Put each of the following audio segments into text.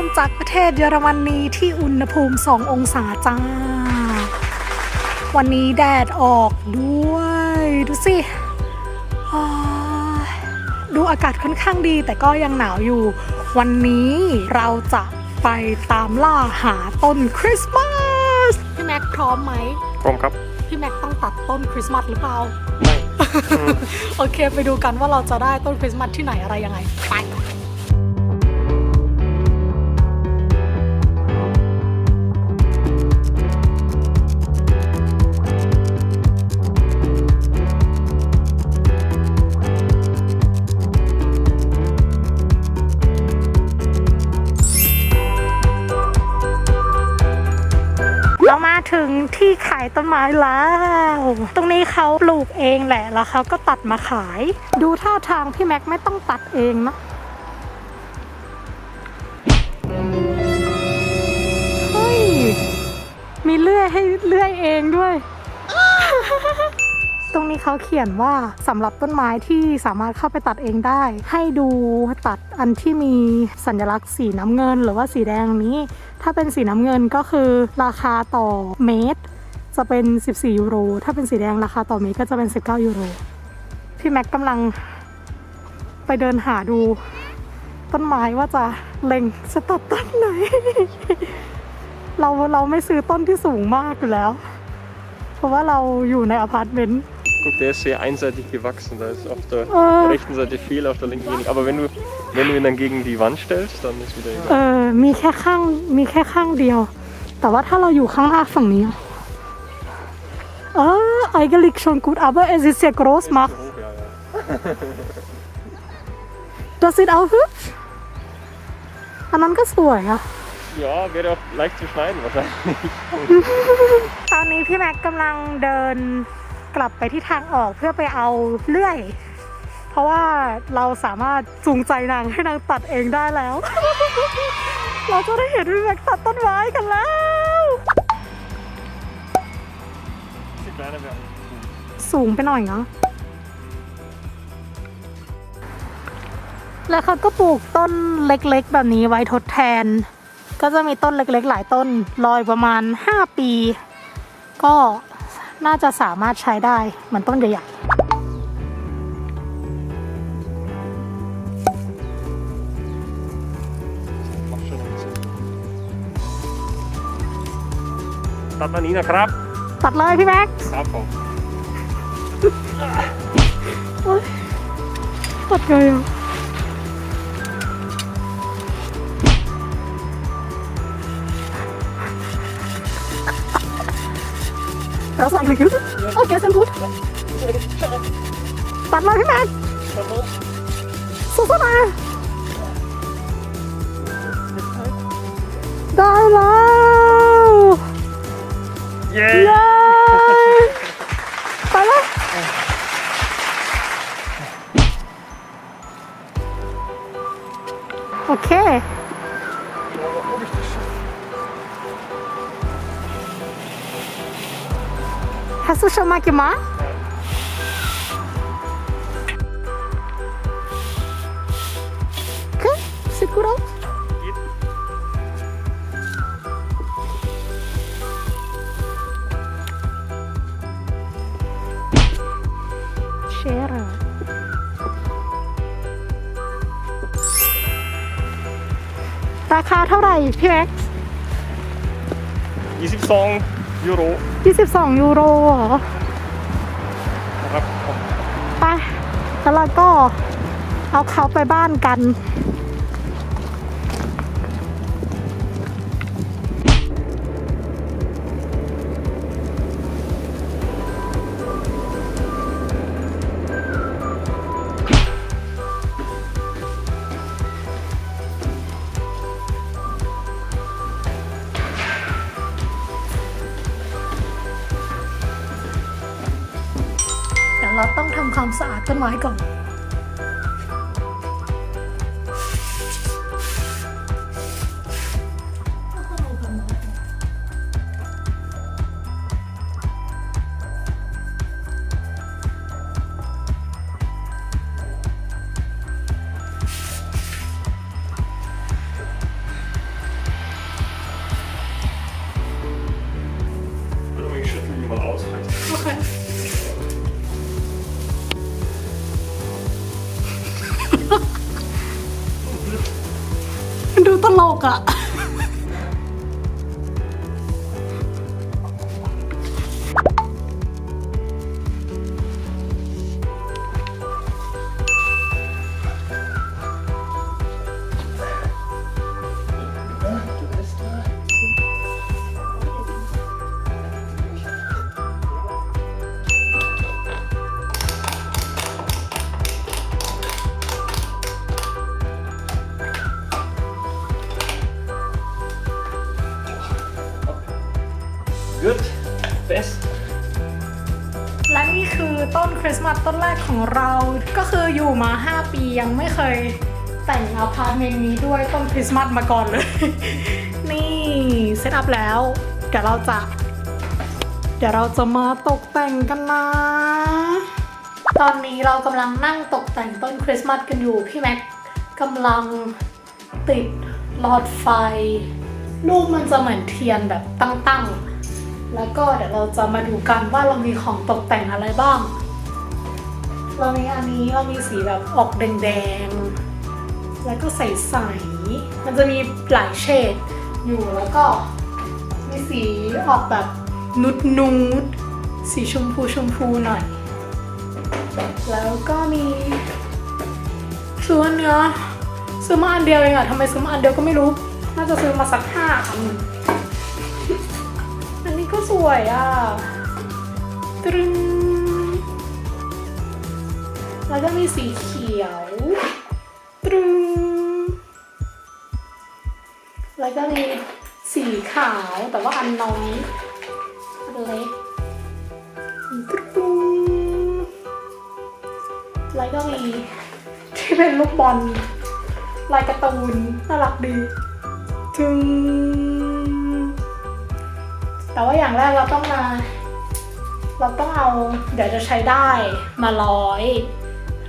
ต้นจากประเทศเยอรมนีที่อุณหภูมิ 2 องศาจ้า วันนี้แดดออกด้วย ดูสิอ้ายดูอากาศค่อนข้างดีแต่ก็ยังหนาวอยู่ วันนี้เราจะไปตามล่าหาต้นคริสต์มาส พี่แม็กพร้อมไหมพร้อมครับ พี่แม็กต้องตัดต้นคริสต์มาสหรือเปล่า ไม่ โอเคไปดูกันว่าเราจะได้ต้นคริสต์มาสที่ไหนอะไรยังไง ไป ถึงที่ขายต้นไม้แล้ว ตรงนี้เขาปลูกเองแหละแล้วเขาก็ตัดมาขาย ดูท่าทางพี่แม็กไม่ต้องตัดเองนะเฮ้ย มีเลื่อยให้เลื่อยเองด้วย ตรงนี้เขาเขียนว่าสำหรับต้นไม้ที่สามารถเข้าไปตัดเองได้ ให้ดูตัดอันที่มีสัญลักษณ์สีน้ำเงินหรือว่าสีแดงนี้ ถ้าเป็นสีน้ำเงินก็คือราคาต่อเมตร จะเป็น 14 ยูโร ถ้าเป็นสีแดงราคาต่อเมตรก็จะเป็น 19 ยูโร พี่แม็กกำลังไปเดินหาดูต้นไม้ว่าจะเล็งจะตัดต้นไหน เราเราไม่ซื้อต้นที่สูงมากอยู่แล้ว เพราะว่าเราอยู่ในอพาร์ตเมนต์ Guck, der ist sehr einseitig gewachsen. Da ist auf der Äh. rechten Seite viel, auf der linken wenig. Aber wenn du, wenn du ihn dann gegen die Wand stellst, dann ist wieder เอ egal. อ มีแค่ข้าง มีแค่ข้างเดียว แต่ว่าถ้าเราอยู่ข้างหน้าฝั่งนี้อะเออ eigentlich schon gut aber es ist sehr groß mach Hoch, ja, ja. das sieht auch hübsch อันนั้นก็สวยอะ Ja, wäre auch leicht zu schneiden wahrscheinlich. ตอนนี้พี่แม็กกำลังเดิน กลับไปที่ทางออกเพื่อไปเอาเลื่อย เพราะว่าเราสามารถจูงใจนางให้นางตัดเองได้แล้ว เราจะได้เห็นพี่แม็กตัดต้นไม้กันแล้วสูงไปหน่อยเนาะแล้วเขาก็ปลูกต้นเล็กๆ แบบนี้ไว้ทดแทน ก็จะมีต้นเล็กๆ หลายต้นรอยประมาณ 5 ปี ก็ น่าจะสามารถใช้ได้เหมือนต้นใหญ่ Mach schon ein bisschen. ตัดอันนี้นะครับ ๆตัดเลยพี่แม็กซ์ครับผมตัดเลยอะแล้วสั่งเลยคือโอเคสันพูดตัดเลยพี่แม็กซ์สู้ๆนะ ได้แล้วเย้เย้ไปเลยโอเค Hast du schon mal gemacht? Okay, sieht gut aus. Geht. Schere. ราคาเท่าไหร่พี่แม็กซ์22 ยูโร 22 ยูโรเหรอ นะครับผม ไป แล้วเราก็เอาเขาไปบ้านกัน อ ต้นคริสต์มาสต้นแรกของเราก็คืออยู่มา 5 ปียังไม่เคยแต่งอพาร์ตเมนต์นี้ด้วยต้นคริสต์มาสมาก่อนเลย นี่เซตอัพแล้ว เดี๋ยวเราจะ เดี๋ยวเราจะมาตกแต่งกันนะ ตอนนี้เรากำลังนั่งตกแต่งต้นคริสต์มาสกันอยู่ พี่แม็กกำลังติดหลอดไฟ รูปมันจะเหมือนเทียนแบบตั้งๆ แล้วก็เดี๋ยวเราจะมาดูกันว่าเรามีของตกแต่งอะไรบ้าง เรามีอันนี้เรามีสีแบบออกแดงๆ แล้วก็ใสๆ มันจะมีหลายเฉดอยู่แล้วก็มีสีออกแบบนุดนูดๆสีชมพูชมพูหน่อย แล้วก็มีซื้อเนี้ยซื้อมาอันเดียวเองอะทำไมซื้อมาอันเดียวก็ไม่รู้ น่าจะซื้อมาสักห้าอันอันนี้ก็สวยอะตรึง แล้วก็มีสีเขียวตรึงแล้วก็มีสีขาวแต่ว่าอันน้อยอันเล็กตรึงแล้วก็มีที่เป็นลูกบอลลายการ์ตูนน่ารักดีถึงแต่ว่าอย่างแรกเราต้องมา เราต้องเอาเดี๋ยวจะใช้ได้มาร้อย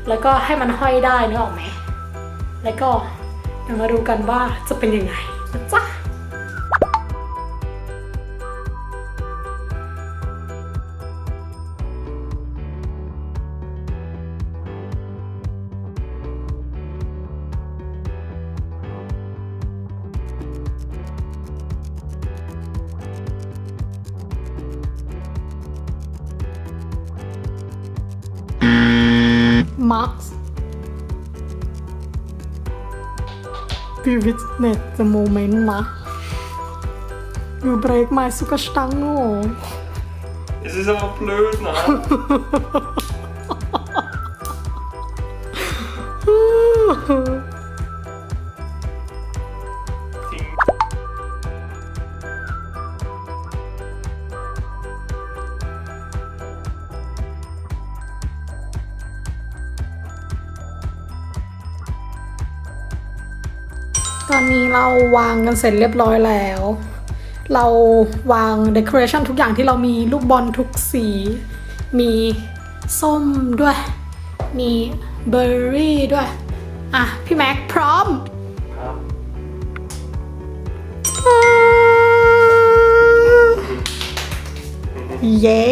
แล้วก็ให้มันห้อยได้นึกออกไหม แล้วก็เดี๋ยวมาดูกันว่าจะเป็นยังไง marks. The moment ma. you break my sugar stango. This is all blue now? ตอนนี้เราวางกันเสร็จเรียบร้อยแล้ว เราวางเด o อเรชันทุกอย่างที่เรามีลูกบอลทุกสี มีส้มด้วย มีเบอร์รี่ด้วย อะ พี่แม็กพร้อมครับเย้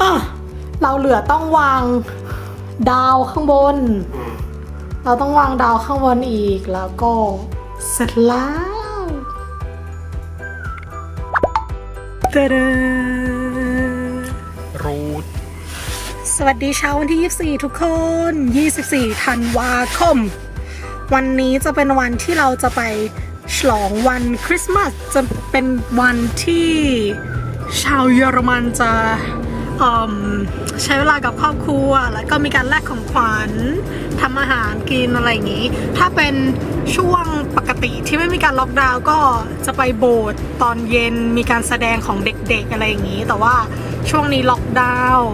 อะเราเหลือต้องวางดาวข้างบน เราต้องวางดาวข้างบนอีกแล้วก็เสร็จแล้วตะดา Rot. สวัสดีเช้าวันที่ 24 ทุกคน 24 ธันวาคม วันนี้จะเป็นวันที่เราจะไปฉลองวันคริสต์มาสจะเป็นวันที่ชาวเยอรมันจะอืม ใช้เวลากับครอบครัว แล้วก็มีการแลกของขวัญทำอาหารกินอะไรอย่างนี้ ถ้าเป็นช่วงปกติที่ไม่มีการล็อกดาวน์ก็จะไปโบสถ์ตอนเย็นมีการแสดงของเด็กๆอะไรอย่างนี้ แต่ว่าช่วงนี้ล็อกดาวน์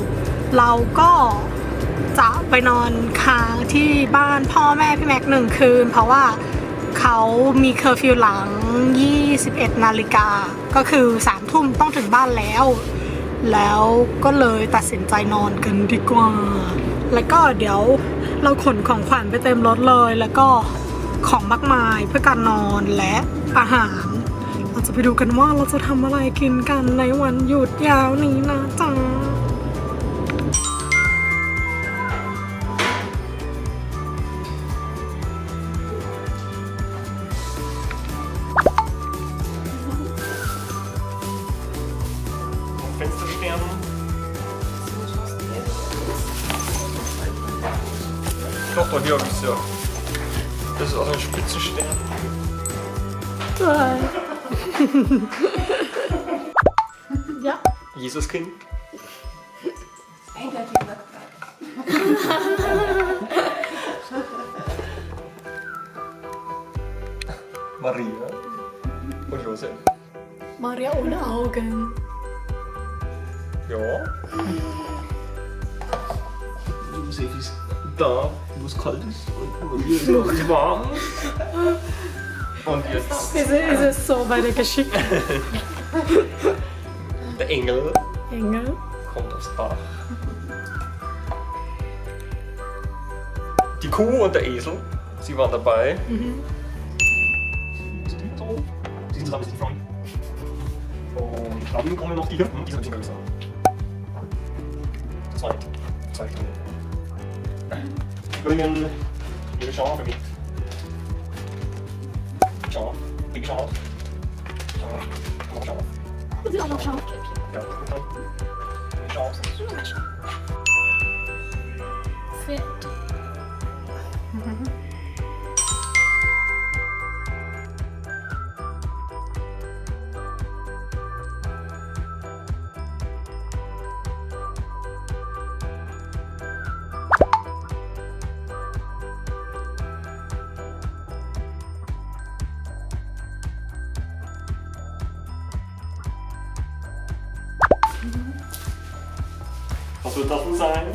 เราก็จะไปนอนค้างที่บ้านพ่อแม่พี่แม็กหนึ่งคืน เพราะว่าเขามีเคอร์ฟิวหลัง 21 นาฬิกา ก็คือ 3 ทุ่มต้องถึงบ้านแล้ว แล้วก็เลยตัดสินใจนอนกันดีกว่า แล้วก็เดี๋ยวเราขนของขวัญไปเต็มรถเลย แล้วก็ของมากมายเพื่อการนอนและอาหาร เราจะไปดูกันว่าเราจะทำอะไรกินกันในวันหยุดยาวนี้นะจ๊ะ Doch, doch, hier habe ich es ja. Das ist auch ein Spitzenstern. ja. Jesuskind. Maria und Josef. Maria ohne Augen. Ja. Josef ist da, wo es kalt ist und ist wo es warm. Und jetzt Ist, es- ist es so bei der Geschichte? der Engel Engel. kommt aufs Dach. Die Kuh und der Esel, sie waren dabei. Ist die sind mit den Freunden. Und dann kommen noch die Hirten, die sind ein bisschen größer. Zwei, zwei. Grünen, ihre Schafe mit. Schaf, big Schaf. Schaf, Schaf. Du bist auch noch Schaf. Ja, Schaf sind Fett. Was wird das wohl sein?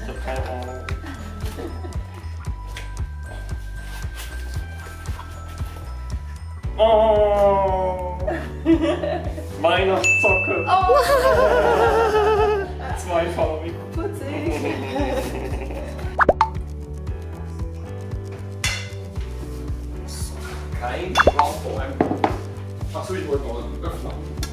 Ich habe keine Ahnung. Oh! Weihnachtssocke! Oh. Zweifarbig. Kein Raum vor allem. Achso, ich wollte noch öffnen.